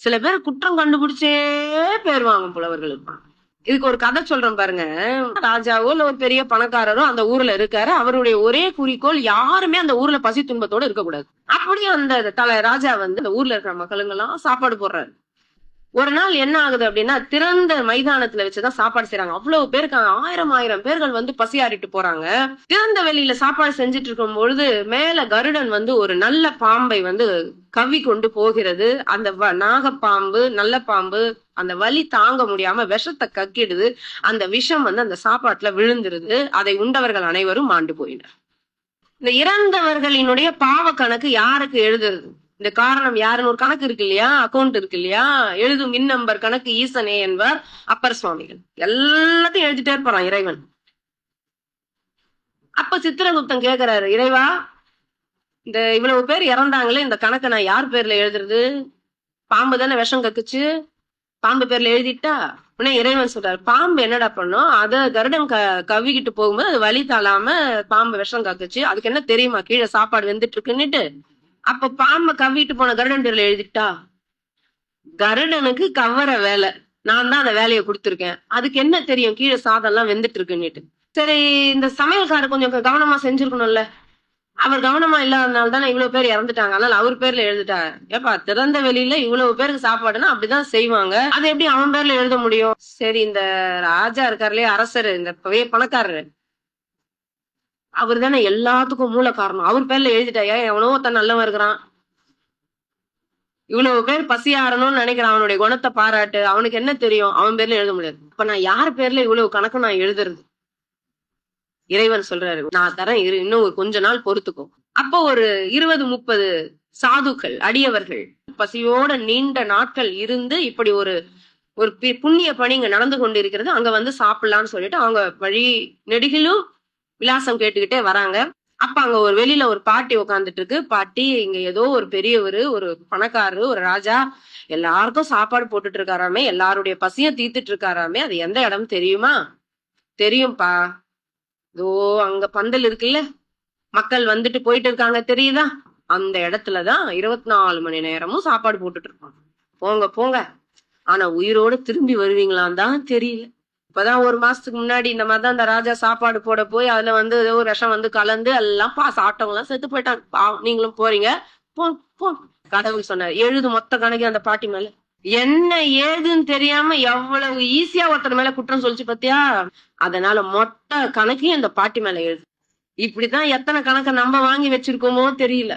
சில பேர் குற்றம் கண்டுபிடிச்சே போயிருவாங்க புலவர்களுக்கு இதுக்கு ஒரு கதை சொல்றேன் பாருங்க. ராஜாவோ இல்ல ஒரு பெரிய பணக்காரரோ அந்த ஊர்ல இருக்காரு. அவருடைய ஒரே குறிக்கோள் யாருமே அந்த ஊர்ல பசி துன்பத்தோட இருக்கக்கூடாது. அப்படியே அந்த தலை ராஜா வந்து அந்த ஊர்ல இருக்கிற மக்களுங்கெல்லாம் சாப்பாடு போடுறாரு. ஒரு நாள் என்ன ஆகுது அப்படின்னா திறந்த மைதானத்துல வச்சுதான் சாப்பாடு செய்யறாங்க அவ்வளவு பேருக்கு ஆயிரம் ஆயிரம் பேர்கள் வந்து பசியாறிட்டு போறாங்க. திறந்த வெளியில சாப்பாடு செஞ்சுட்டு இருக்கும் பொழுது மேல கருடன் வந்து ஒரு நல்ல பாம்பை வந்து கவி கொண்டு போகிறது. அந்த வ- நாகப்பாம்பு நல்ல பாம்பு அந்த வலி தாங்க முடியாம விஷத்தை கக்கிடுது. அந்த விஷம் வந்து அந்த சாப்பாட்டுல விழுந்துருது. அதை உண்டவர்கள் அனைவரும் மாண்டு போயினர். இந்த இறந்தவர்களினுடைய பாவ கணக்கு யாருக்கு எழுதுறது? இந்த காரணம் யாருன்னு ஒரு கணக்கு இருக்கு இல்லையா? அக்கௌண்ட் இருக்கு இல்லையா? எழுதும் மின் நம்பர் கணக்கு ஈசனே என்பார் அப்பர் சுவாமிகள். எல்லாத்தையும் எழுதிட்டே இருப்பாராம் இறைவன். அப்ப சித்திரகுப்தன் கேக்குறாரு இறைவா இந்த இவ்வளவு பேர் இறந்தாங்களே இந்த கணக்கை நான் யார் பேர்ல எழுதுறது? பாம்பு தானே விஷம் கக்குச்சு? பாம்பு பேர்ல எழுதிட்டா? உடனே இறைவன் சொல்றாரு பாம்பு என்னடா பண்ணும்? அத கருடன் க கவ்விக்கிட்டு போகும்போது அது வழி தாளாம பாம்பு விஷம் கக்குச்சு. அதுக்கு என்ன தெரியுமா? கீழே சாப்பாடு வெந்துட்டு இருக்குன்னுட்டு. அப்ப பாம்பை கவ்விட்டு போன கருடன் பேர்ல எழுதிட்டா? கருடனுக்கு கவர வேலை. நான் தான் அந்த வேலையை கொடுத்துருக்கேன். அதுக்கு என்ன தெரியும்? கீழே சாதம் எல்லாம் வெந்துட்டு இருக்குன்னுட்டு சரி இந்த சமையல்காரர் கொஞ்சம் கவனமா செஞ்சிருக்கணும்ல. அவர் கவனமா இல்லாதனால தானே இவ்வளவு பேர் இறந்துட்டாங்க. அதனால அவர் பேர்ல எழுதிட்டாரு ஏப்பா திறந்த வெளியில இவ்வளவு பேருக்கு சாப்பாடுன்னா அப்படிதான் செய்வாங்க. அது எப்படி அவன் பேர்ல எழுத முடியும்? சரி இந்த ராஜா இருக்காருலயே அரசர் இந்த பணக்காரரு. அவர் தானே எல்லாத்துக்கும் மூல காரணம். அவர் பேர்ல எழுதிட்டாயா? எவனோ ஒருத்தன் நல்லவன் இருக்கிறான். இவ்வளவு பேர் பசியாறணும்னு நினைக்கிறான். அவனுடைய குணத்தை பாராட்டு. அவனுக்கு என்ன தெரியும்? அவன் பேர்ல எழுத முடியாது. அப்ப நான் யார் பேர்ல இவ்வளவு கணக்கு நான் எழுதுறது? இறைவன் சொல்றாரு. நான் தரேன். இரு இன்னும் ஒரு கொஞ்ச நாள் பொறுத்துக்கோ. அப்போ ஒரு இருபது முப்பது சாதுக்கள் அடியவர்கள் பசியோட நீண்ட நாட்கள் இருந்து இப்படி ஒரு ஒரு புண்ணிய பணி இங்க நடந்து கொண்டு இருக்கிறது அங்க வந்து சாப்பிடலாம்னு சொல்லிட்டு அவங்க வழி நெடுகிலும் விலாசம் கேட்டுக்கிட்டே வராங்க. அப்ப அங்க ஒரு வெளியில ஒரு பாட்டி உட்காந்துட்டு இருக்கு பாட்டி இங்க ஏதோ ஒரு பெரியவர் ஒரு பணக்காரரு ஒரு ராஜா எல்லாருக்கும் சாப்பாடு போட்டுட்டு இருக்காராமே எல்லாருடைய பசியும் தீத்துட்டு இருக்காராமே அது எந்த இடம் தெரியுமா? தெரியும்பா. இதோ அங்க பந்தல் இருக்குல்ல. மக்கள் வந்துட்டு போயிட்டு இருக்காங்க தெரியுதா? அந்த இடத்துலதான் இருபத்தி நாலு மணி நேரமும் சாப்பாடு போட்டுட்டு இருப்பாங்க போங்க போங்க. ஆனா உயிரோட திரும்பி வருவீங்களான்னு தான் தெரியல. இப்பதான் ஒரு மாசத்துக்கு முன்னாடி இந்த மாதிரிதான் இந்த ராஜா சாப்பாடு போட போய் அதுல வந்து ஏதோ ஒரு விஷம் வந்து கலந்து எல்லாம் பா சாப்பிட்டவங்க எல்லாம் செத்து போயிட்டாங்க. பா நீங்களும் போறீங்க. போ போ கடவுள் சொன்னார். எழுது மொத்த கணக்கு அந்த பாட்டி மேல. என்ன ஏதுன்னு தெரியாம எவ்வளவு ஈஸியா ஒருத்தர் மேல குற்றம் சொல்லிச்சு பத்தியா? அதனால மொத்த கணக்கையும் அந்த பாட்டி மேல எழுது. இப்படிதான் எத்தனை கணக்கை நம்ம வாங்கி வச்சிருக்கோமோ தெரியல.